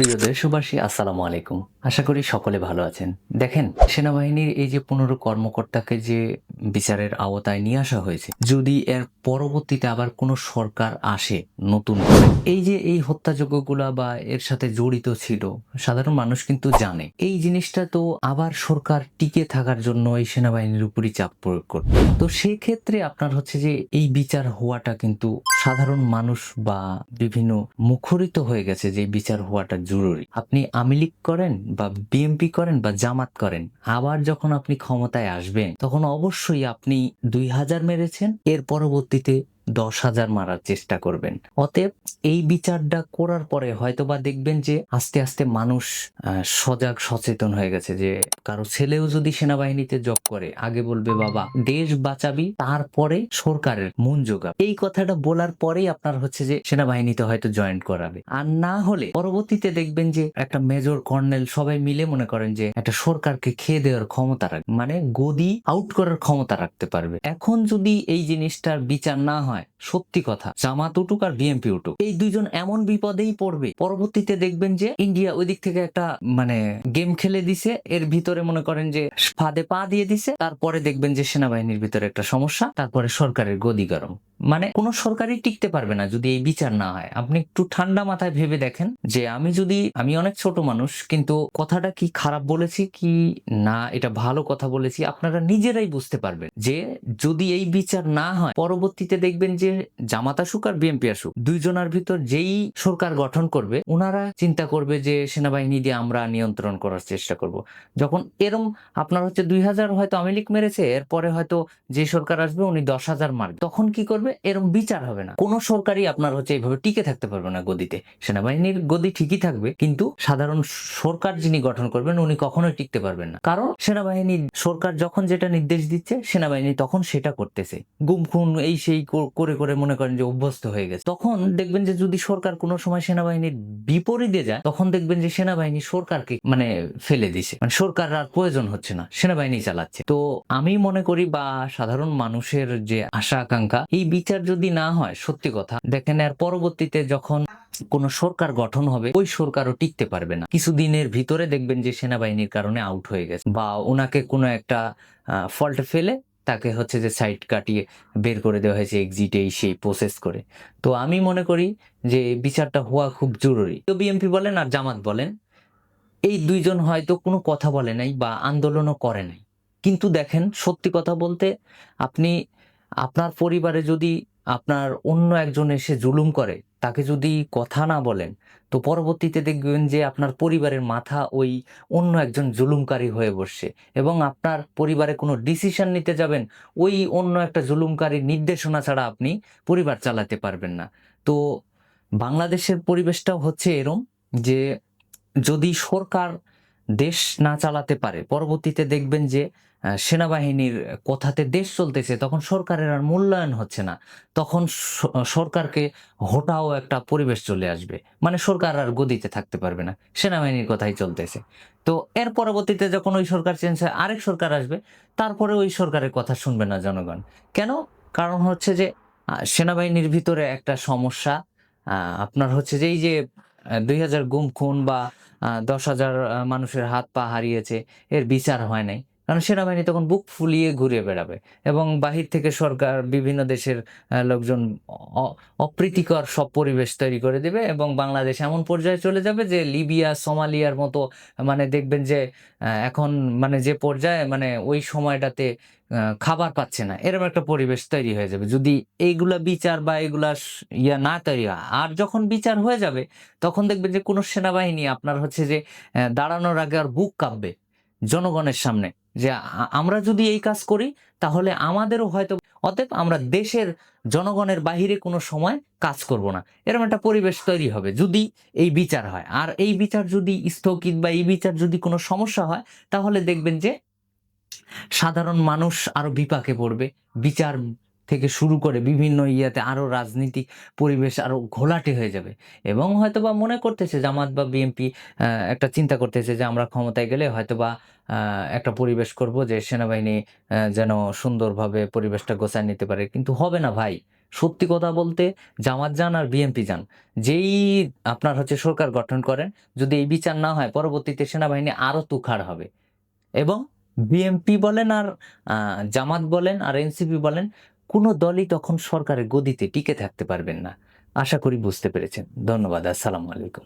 প্রিয় দেশবাসী, আসসালামু আলাইকুম। আশা করি সকলে ভালো আছেন। দেখেন, সেনাবাহিনীর এই যে পনেরো কর্মকর্তাকে যে বিচারের আওতায় নিয়ে আসা হয়েছে, যদি এর পরবর্তীতে আবার কোনো সরকার আসে নতুন এই যে এই হত্যাযজ্ঞগুলা বা এর সাথে জড়িত ছিল, সাধারণ মানুষ কিন্তু জানে। এই জিনিসটা তো আবার সরকার টিকে থাকার জন্য এই সেনাবাহিনীর উপরই চাপ প্রয়োগ করত তো সেই ক্ষেত্রে আপনার হচ্ছে যে এই বিচার হওয়াটা কিন্তু সাধারণ মানুষ বা বিভিন্ন মুখরিত হয়ে গেছে যে বিচার হওয়াটা জরুরি। আপনি আমিলিক করেন বা বিএমপি করেন বা জামাত করেন, আবার যখন আপনি ক্ষমতায় আসবেন, তখন অবশ্যই আপনি দুই হাজার মেরেছেন, এর পরবর্তীতে দশ হাজার মারার চেষ্টা করবেন। অতএব এই বিচারটা করার পরে হয়তোবা দেখবেন যে আস্তে আস্তে মানুষ সজাগ সচেতন হয়ে গেছে যে কারও ছেলেও যদি সেনাবাহিনীতে জব করে, আগে বলবে, বাবা, দেশ বাঁচাবি, তারপরে সরকারের মন যোগাবে এই কথাটা বলার পরেই আপনার হচ্ছে যে সেনাবাহিনীতে হয়তো জয়েন করাবে। আর না হলে পরবর্তীতে দেখবেন যে একটা মেজর কর্নেল সবাই মিলে মনে করেন যে একটা সরকারকে খেয়ে দেওয়ার ক্ষমতা রাখবে মানে গদি আউট করার ক্ষমতা রাখতে পারবে। এখন যদি এই জিনিসটার বিচার না হয় সত্যি কথা। জামাত উঠুক আর বিএনপি উঠুক। এই দুইজন এমন বিপদেই পড়বে। পরবর্তীতে দেখবেন যে ইন্ডিয়া ওই দিক থেকে একটা মানে গেম খেলে দিছে। এর ভিতরে মনে করেন যে ফাঁদে পা দিয়ে দিছে। তারপরে দেখবেন যে সেনাবাহিনীর ভিতরে একটা সমস্যা। তারপরে সরকারের গদি গরম। মানে কোনো সরকারই টিকতে পারবে না যদি এই বিচার না হয়। আপনি একটু ঠান্ডা মাথায় ভেবে দেখেন যে আমি যদি, আমি অনেক ছোট মানুষ, কিন্তু কথাটা কি খারাপ বলেছি, কি না, এটা ভালো কথা বলেছি, আপনারা নিজেরাই বুঝতে পারবেন যে যদি এই বিচার না হয়, পরবর্তীতে দেখবেন যে জামাত আসুক আর বিএনপি আসুক দুইজনের ভিতর যেই সরকার গঠন করবে ওনারা চিন্তা করবে যে সেনাবাহিনী দিয়ে আমরা নিয়ন্ত্রণ করার চেষ্টা করব। যখন এরম আপনার হচ্ছে দুই হাজার হয়তো আওয়ামী লীগ মেরেছে, এরপরে হয়তো যে সরকার আসবে উনি দশ হাজার মারবে, তখন কি করবে? এরম বিচার হবে না। কোন সরকারই আপনার হচ্ছে এইভাবে টিকে থাকতে পারবে না গদিতে। সেনাবাহিনীর গদি ঠিকই থাকবে, কিন্তু সাধারণ সরকার যিনি গঠন করবেন, উনি কখনোই টিকতে পারবেন না। কারণ সেনাবাহিনী সরকার যখন যেটা নির্দেশ দিচ্ছে, সেনাবাহিনী তখন সেটা করতেছে। গুম খুন, এই সেই করে করে মনে করেন যে অভ্যস্ত হয়ে গেছে। তখন দেখবেন যে যদি সরকার কোনো সময় সেনাবাহিনীর বিপরীতে যায়, তখন দেখবেন যে সেনাবাহিনী সরকারকে মানে ফেলে দিছে। মানে সরকার আর প্রয়োজন হচ্ছে না, সেনাবাহিনী চালাচ্ছে। তো আমি মনে করি বা সাধারণ মানুষের যে আশা, আকাঙ্ক্ষা, এই বিচার যদি না হয়, সত্যি কথা, দেখেন আর পরবর্তীতে যখন কোন সরকার গঠন হবে, ওই সরকারও টিকতে পারবে না। কিছুদিনের ভিতরে দেখবেন যে সেনাবাহিনীর কারণে আউট হয়ে গেছে বা ওনাকে কোনো একটা ফল্ট ফেলে তাকে হচ্ছে যে সাইড কাটিয়ে বের করে দেওয়া হয়েছে এক্সিটে এই সেই প্রসেস করে। তো আমি মনে করি যে বিচারটা হওয়া খুব জরুরি। তো বিএমপি বলেন আর জামাত বলেন, এই দুইজন হয়তো কোনো কথা বলে নাই বা আন্দোলনও করে নাই। কিন্তু দেখেন সত্যি কথা বলতে আপনি আপনার পরিবারে যদি আপনার অন্য একজন এসে জুলুম করে, তাকে যদি কথা না বলেন, তো পরবর্তীতে দেখবেন যে আপনার পরিবারের মাথা ওই অন্য একজন জুলুমকারী হয়ে বসছে এবং আপনার পরিবারে কোনো ডিসিশন নিতে যাবেন, ওই অন্য একটা জুলুমকারীর নির্দেশনা ছাড়া আপনি পরিবার চালাতে পারবেন না। তো বাংলাদেশের পরিবেশটাও হচ্ছে এরম যে যদি সরকার দেশ না চালাতে পারে, পরবর্তীতে দেখবেন যে সেনাবাহিনীর কথাতে দেশ চলতেছে, তখন সরকারের আর মূল্যায়ন হচ্ছে না। তখন সরকারকে হটাও একটা পরিবেশ চলে আসবে। মানে সরকার আর গদিতে থাকতে পারবে না, সেনাবাহিনীর কথাই চলতেছে। তো এর পরবর্তীতে যখন ওই সরকার চেঞ্জ হয়, আরেক সরকার আসবে, তারপরে ওই সরকারের কথা শুনবে না জনগণ। কেন? কারণ হচ্ছে যে সেনাবাহিনীর ভিতরে একটা সমস্যা আপনার হচ্ছে যে, এই যে দুই হাজার গুম খুন বা দশ হাজার মানুষের হাত পা হারিয়েছে, এর বিচার হয় নাই। কারণ সেনাবাহিনী তখন বুক ফুলিয়ে ঘুরে বেড়াবে এবং বাহির থেকে সরকার বিভিন্ন দেশের লোকজন অপ্রীতিকর সব পরিবেশ তৈরি করে দেবে এবং বাংলাদেশ এমন পর্যায়ে চলে যাবে যে লিবিয়া, সোমালিয়ার মতো মানে দেখবেন যে এখন মানে যে পর্যায়ে মানে ওই সময়টাতে খাবার পাচ্ছে না। এরকম একটা পরিবেশ তৈরি হয়ে যাবে। যদি এইগুলা বিচার বা এগুলা স- ইয়া না তৈরি হয়, আর যখন বিচার হয়ে যাবে, তখন দেখবেন যে কোনো সেনাবাহিনী আপনার হচ্ছে যে দাঁড়ানোর আগে আর বুক কাঁপবে জনগণের সামনে। যে আমরা যদি এই কাজ করি, তাহলে আমাদেরও হয়তো, অতএব আমরা দেশের জনগণের বাহিরে কোনো সময় কাজ করব না। এরকম একটা পরিবেশ তৈরি হবে যদি এই বিচার হয়। আর এই বিচার যদি স্থগিত বা এই বিচার যদি কোনো সমস্যা হয়, তাহলে দেখবেন যে সাধারণ মানুষ আরও বিপাকে পড়বে। বিচার থেকে শুরু করে বিভিন্ন ইয়াতে আরও রাজনীতিক পরিবেশ আরও ঘোলাটে হয়ে যাবে। এবং হয়তো বা মনে করতেছে জামাত বা বিএনপি একটা চিন্তা করতেছে যে আমরা ক্ষমতায় গেলে হয়তো বা একটা পরিবেশ করব যে সেনাবাহিনী যেন সুন্দরভাবে পরিবেশটা গোছায় নিতে পারে। কিন্তু হবে না ভাই। সত্যি কথা বলতে জামাত যান আর বিএনপি যান। যেই আপনার হচ্ছে সরকার গঠন করেন, যদি এই বিচার না হয়, পরবর্তীতে সেনাবাহিনী আরও তুখার হবে। এবং বিএমপি বলেন আর জামাত বলেন আর এনসিপি বলেন কোনো দলই তখন সরকারের গদিতে টিকে থাকতে পারবেন না। আশা করি বুঝতে পেরেছেন। ধন্যবাদ। আসসালামু আলাইকুম।